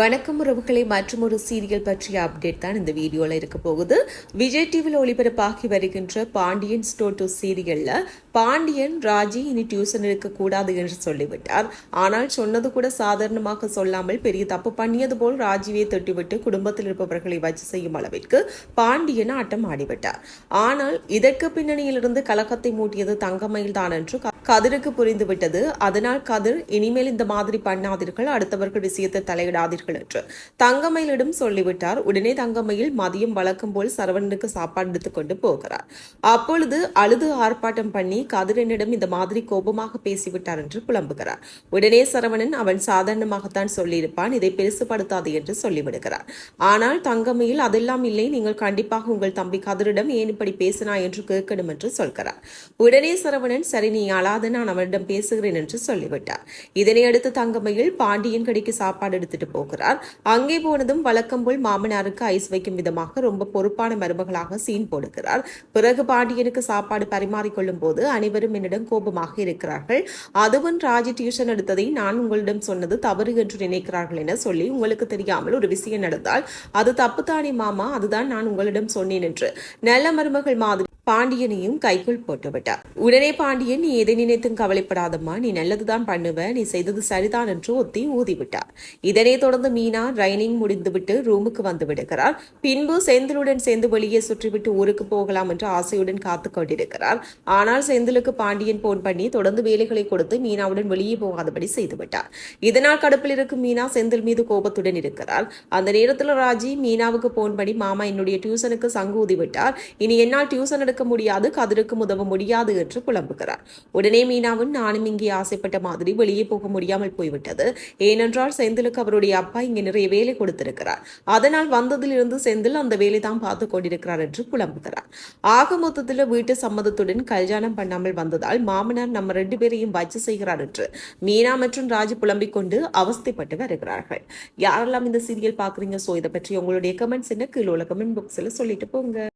வணக்கம் உறவுகளை மற்றும் ஒரு சீரியல் பற்றிய அப்டேட் தான் இந்த வீடியோவில் இருக்க போகுது. விஜய் டிவியில் ஒளிபரப்பாகி வருகின்ற பாண்டியன் ஸ்டோர் டூ சீரியல்ல பாண்டியன் ராஜி இனி டியூஷன் இருக்கக்கூடாது என்று சொல்லிவிட்டார். ஆனால் சொன்னது கூட சாதாரணமாக சொல்லாமல் பெரிய தப்பு பண்ணியது போல் ராஜியை தொட்டிவிட்டு குடும்பத்தில் இருப்பவர்களை வச்சு செய்யும் அளவிற்கு பாண்டியன் ஆட்டம் ஆடிவிட்டார். ஆனால் இதற்கு பின்னணியிலிருந்து கலக்கத்தை மூட்டியது தங்கமயில் தான் என்று கதிருக்கு புரிந்துவிட்டது. அதனால் கதிர் இனிமேல் இந்த மாதிரி பண்ணாதீர்கள். அடுத்தவர்கள் விஷயத்தை தலையிடாதீர்கள். என்று. தங்கமயிலிடம் சொல்லிவிட்டார். உடனே தங்கமயில் மதியம் வழக்கம் போல் சரவணனுக்கு சாப்பாடு எடுத்துக்கொண்டு போகிறார். அப்பொழுது அழுது ஆர்ப்பாட்டம் பண்ணி கதிரனிடம் இந்த மாதிரி கோபமாக பேசிவிட்டார் என்று புலம்புகிறார். உடனே சரவணன் அவன் சாதாரணமாகத்தான் சொல்லியிருப்பான். இதை பெருசுபடுத்தாது என்று சொல்லிவிடுகிறார். ஆனால் தங்கமயில் அதெல்லாம் இல்லை. நீங்கள் கண்டிப்பாக உங்கள் தம்பி கதிரிடம் ஏன் இப்படி பேசினா என்று கேட்கணும் என்று சொல்கிறார். உடனே சரவணன் சரி நீ அழாத. நான் அவனிடம் பேசுகிறேன் என்று சொல்லிவிட்டார். இதனையடுத்து தங்கமயில் பாண்டியன் கடைக்கு சாப்பாடு எடுத்துட்டு போகிறார். போகிறார் அங்கே போனதும் வழக்கம் போல் மாமனாருக்கு ஐஸ் வைக்கும் விதமாக ரொம்ப பொறுப்பான மருமகளாக சீன் போடுகிறார். பிறகு பாண்டியனுக்கு சாப்பாடு பரிமாறிக்கொள்ளும் போது அனைவரும் என்னிடம் கோபமாக இருக்கிறார்கள். அதுவும் ராஜி டியூஷன் எடுத்ததை நான் உங்களிடம் சொன்னது தவறு என்று நினைக்கிறார்கள் என சொல்லி உங்களுக்கு தெரியாமல் ஒரு விஷயம் நடந்தால் அது தப்புத்தானே மாமா அதுதான் நான் உங்களிடம் சொன்னேன் என்று. நல்ல மருமகள் மாதிரி பாண்டியனையும் கைக்குள் போட்டுவிட்டார். உடனே பாண்டியன் நீ எதை நினைத்தும் கவலைப்படாதம்மா. நீ நல்லதுதான் பண்ணுவ. நீ செய்தது சரிதான் என்று ஒத்தி ஊதிவிட்டார். இதனைத் தொடர்ந்து மீனா ரைனிங் முடிந்துவிட்டு ரூமுக்கு வந்து விடுகிறார். பின்பு செந்திலுடன் சேர்ந்து வெளியே சுற்றிவிட்டு ஊருக்கு போகலாம் என்று ஆசையுடன் காத்து கொண்டிருக்கிறார். ஆனால் செந்திலுக்கு பாண்டியன் போன் பண்ணி தொடர்ந்து வேலைகளை கொடுத்து மீனாவுடன் வெளியே போகாதபடி செய்துவிட்டார் இதனால் கடுப்பில் இருக்கும் மீனா செந்தில் மீது கோபத்துடன் இருக்கிறார். அந்த நேரத்தில் ராஜி மீனாவுக்கு போன் பண்ணி மாமா என்னுடைய டியூசனுக்கு சங்கு ஊதிவிட்டார். இனி என்னால் டியூசன் எடுக்க முடியாது கதிருக்கு உதவ முடியாது என்று புலம்புகிறார். உடனே மீனாவும் நானும் இங்கே ஆசைப்பட்ட மாதிரி வெளியே போக முடியாமல் போய்விட்டது. ஏனென்றால் செந்திலுக்கு அவருடைய அப்பா இங்கே நிறைய வேலை கொடுத்திருக்கிறார். அதனால் வந்ததிலிருந்து செந்தில் அந்த வேலை தான் பார்த்து கொண்டிருக்கிறார் என்று புலம்புகிறார். ஆக மொத்தத்தில் வீட்டு சம்மதத்துடன் கல்யாணம் பண்ணாமல் வந்ததால் மாமனார் நம்ம ரெண்டு பேரையும் வச்சு செய்கிறார் என்று மீனா மற்றும் ராஜ் புலம்பிக் கொண்டு அவஸ்தைப்பட்டு வருகிறார்கள். யாரெல்லாம் இந்த சீரியல் பார்க்குறீங்க? சோ இதை பற்றி உங்களுடைய கமெண்ட்ஸ் என்ன? கீழே உள்ள கமெண்ட் பாக்ஸ்ல சொல்லிட்டு போங்க.